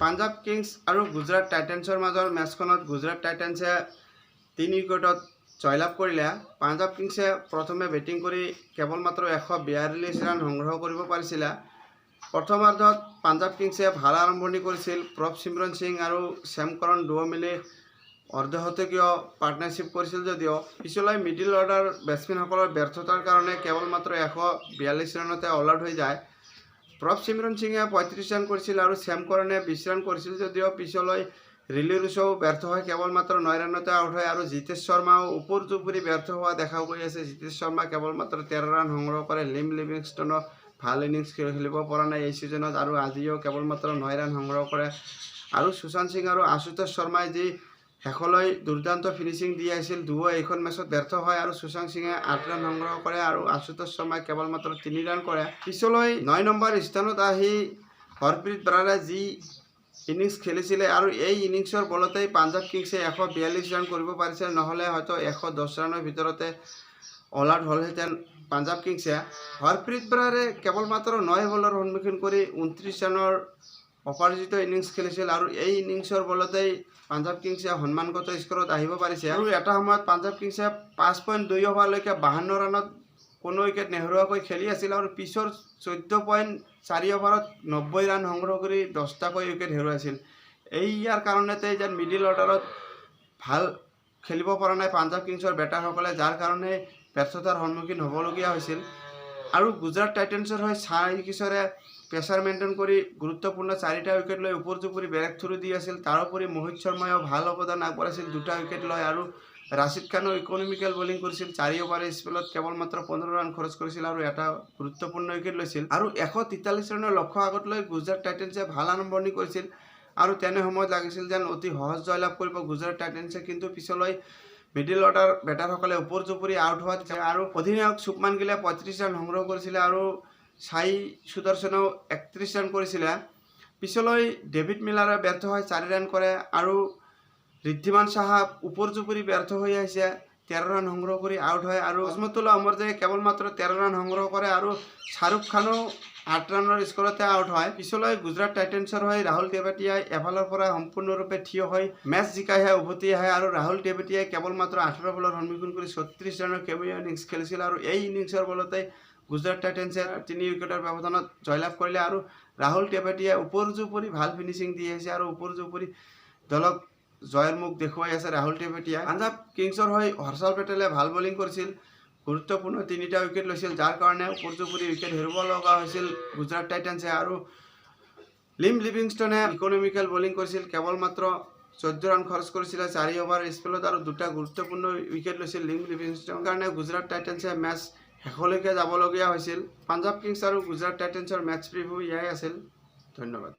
Punjab Kings আৰু গুজৰাট টাইটেন্সৰ মাজৰ মেচখনত গুজৰাট টাইটেন্সে তিনি উইকেটত জয়লাভ কৰিলে। পাঞ্জাৱ কিংছে প্ৰথমে বেটিং কৰি কেৱল মাত্ৰ এশ বিয়াল্লিছ ৰান সংগ্ৰহ কৰিব পাৰিছিলে। প্ৰথমাৰ্ধত পাঞ্জাৱ কিংছে ভালো আৰম্ভণি কৰিছিল। প্ৰভ চিমৰন সিং আৰু শ্যামকৰণ দুয়ো মিলি অৰ্ধশতকীয় পাৰ্টনাৰশ্বিপ কৰিছিল যদিও পিছলৈ মিডিল অৰ্ডাৰ বেটছমেনসকলৰ ব্যৰ্থতাৰ কাৰণে কেৱল মাত্ৰ এশ বিয়াল্লিছ ৰানতে অল আউট হৈ যায়। প্ৰভ চিমৰন সিঙে পঁয়ত্ৰিছ ৰান কৰিছিল আৰু শ্যামকৰণে বিছ ৰান কৰিছিল যদিও পিছলৈ ৰিলি ৰুছও ব্যৰ্থ হৈ কেৱল মাত্ৰ নয় ৰানতে আউট হয় আৰু জিতেশ শৰ্মাও জুপুৰি ব্যৰ্থ হোৱা দেখা গৈ আছে। জিতেশ শৰ্মা কেৱল মাত্ৰ তেৰ ৰান সংগ্ৰহ কৰে, লিম লিভিংষ্টনক ভালো ইনিংছ খেলিব পৰা নাই এই ছিজনত আৰু আজিও কেৱল মাত্ৰ নয় ৰান সংগ্ৰহ কৰে। আৰু সুশান্ত সিং আৰু আশুতোষ শৰ্মাই যি শেষলৈ দুৰ্দান্ত ফিনিচিং দি আহিছিল। দুয়ো এইখন মেচত ব্যৰ্থ হয় আৰু সুশান্ত সিঙে আঠ ৰান সংগ্ৰহ কৰে আৰু আশুতোষ শৰ্মাই কেৱল মাত্ৰ তিনি ৰান কৰে। পিছলৈ নয় নম্বৰ স্থানত আহি হৰপ্ৰীত বৰাৰে যি ইনিংছ খেলিছিলে আৰু এই ইনিংছৰ বলতেই পাঞ্জাৱ কিংছে এশ বিয়াল্লিছ ৰান কৰিব পাৰিছিল নহ'লে হয়তো এশ দহ ৰানৰ ভিতৰতে অল আউট হ'লহেঁতেন পাঞ্জাৱ কিংছে। হৰপ্ৰীত বৰাৰে কেৱল মাত্ৰ নয় বলৰ সন্মুখীন কৰি ঊনত্ৰিছ ৰানৰ অপৰাজিত ইনিংছ খেলিছিল আৰু এই ইনিংছৰ বলতেই পাঞ্জাৱ কিংছে সন্মানগত স্কৰত আহিব পাৰিছে? আৰু এটা সময়ত পাঞ্জাৱ কিংছে পাঁচ পইণ্ট দুই অভাৰলৈকে বাহান্ন ৰানত কোনো উইকেট নেহেৰুৱাকৈ খেলি আছিল আৰু পিছৰ চৈধ্য পইণ্ট চাৰি অভাৰত নব্বৈ ৰান সংগ্ৰহ কৰি দহটাকৈ উইকেট হেৰুৱাইছিল। এই ইয়াৰ কাৰণতে যেন মিডিল অৰ্ডাৰত ভালো খেলিব পৰা নাই পাঞ্জাৱ কিংছৰ বেটাৰসকলে, যাৰ কাৰণে ব্যৰ্থতাৰ সন্মুখীন হ'বলগীয়া হৈছিল। আৰু গুজৰাট টাইটেন্সৰ হৈ চাৰি কিশোৰে প্ৰেছাৰ মেইনটেইন কৰি গুৰুত্বপূৰ্ণ চাৰিটা উইকেট লৈ ওপৰ জুপুৰি বেলেগ থ্ৰু দি আছিল, তাৰোপৰি মোহিত শৰ্মায়ো ভালো অৱদান আগবঢ়াইছিল, দুটা উইকেট লৈ আৰু ৰাছিদ খানেও ইকনমিকেল বলিং কৰিছিল, চাৰি অভাৰ স্পেলত কেৱল মাত্ৰ পোন্ধৰ ৰান খৰচ কৰিছিল আৰু এটা গুৰুত্বপূৰ্ণ উইকেট লৈছিল। আৰু এশ তেতাল্লিছ ৰানৰ লক্ষ্য আগত লৈ গুজৰাট টাইটেন্সে ভালো আৰম্ভণি কৰিছিল আৰু তেনে সময়ত লাগিছিল যেন অতি সহজ জয়লাভ কৰিব গুজৰাট টাইটেন্সে, কিন্তু পিছলৈ মিডিল অৰ্ডাৰ বেটাৰসকলে ওপৰ জুপুৰি আউট হোৱাত আৰু অধিনায়ক শুভমান গিলে পঁয়ত্ৰিছ ৰান সংগ্ৰহ কৰিছিলে আৰু চাই সুদৰ্শনেও একত্ৰিছ ৰান কৰিছিলে পিছলৈ ডেভিড মিলাৰে ব্যৰ্থ হয় চাৰি ৰান কৰে আৰু ঋদ্ধিমান সাহা ওপৰ ব্যর্থ ব্যৰ্থ হৈ আহিছে। তেৰ সংগ্রহ কৰি আউট হয় আৰু অজমতুল্লাহ অমৰজে কেৱল মাত্ৰ তেৰ সংগ্রহ সংগ্ৰহ কৰে আৰু শ্বাহৰুখ আঠ ৰানৰ স্কৰতে আউট হয়। পিছলৈ গুজৰাট টাইটেন্সৰ হৈ ৰাহুল টেবাটিয়াই এফালৰ পৰা সম্পূৰ্ণৰূপে থিয় হৈ মেচ জিকাইহে উভতি আহে আৰু ৰাহুল টেবাটিয়াই কেৱল মাত্ৰ আঠৰ বলৰ সন্মুখীন কৰি ছত্ৰিছ ৰানৰ কেমিঅ ইনিংছ খেলিছিল আৰু এই ইনিংছৰ বলতে গুজৰাট টাইটেন্সে তিনি উইকেটৰ ব্যৱধানত জয়লাভ কৰিলে আৰু ৰাহুল টেবাটিয়াই ওপৰ ভালো ফিনিচিং দি আহিছে আৰু ওপৰ জুপুৰি দলক জয়ৰ মুখ দেখুৱাই আছে ৰাহুল টেবেটিয়াই পাঞ্জাৱ কিংছৰ হৈ হৰ্ষল পেটেলে ভালো বলিং কৰিছিল। গুৰুত্বপূৰ্ণ তিনিটা উইকেট লৈছিল। যাৰ কাৰণে ওপৰ উইকেট হেৰুৱাব লগা হৈছিল গুজৰাট টাইটেন্সে আৰু লিম লিভিংষ্টনে ইকনমিকেল বলিং কৰিছিল। কেৱল মাত্ৰ চৈধ্য ৰান খৰচ কৰিছিলে চাৰি অভাৰ স্পেলত আৰু দুটা গুৰুত্বপূৰ্ণ উইকেট লৈছিল লিম লিভিংষ্টনৰ কাৰণে। গুজৰাট টাইটেন্সে মেচ শেষলৈকে যাবলগীয়া হৈছিল। পাঞ্জাৱ কিংছ আৰু গুজৰাট টাইটেন্সৰ মেচ প্ৰিভিউ এয়াই আছিল। ধন্যবাদ।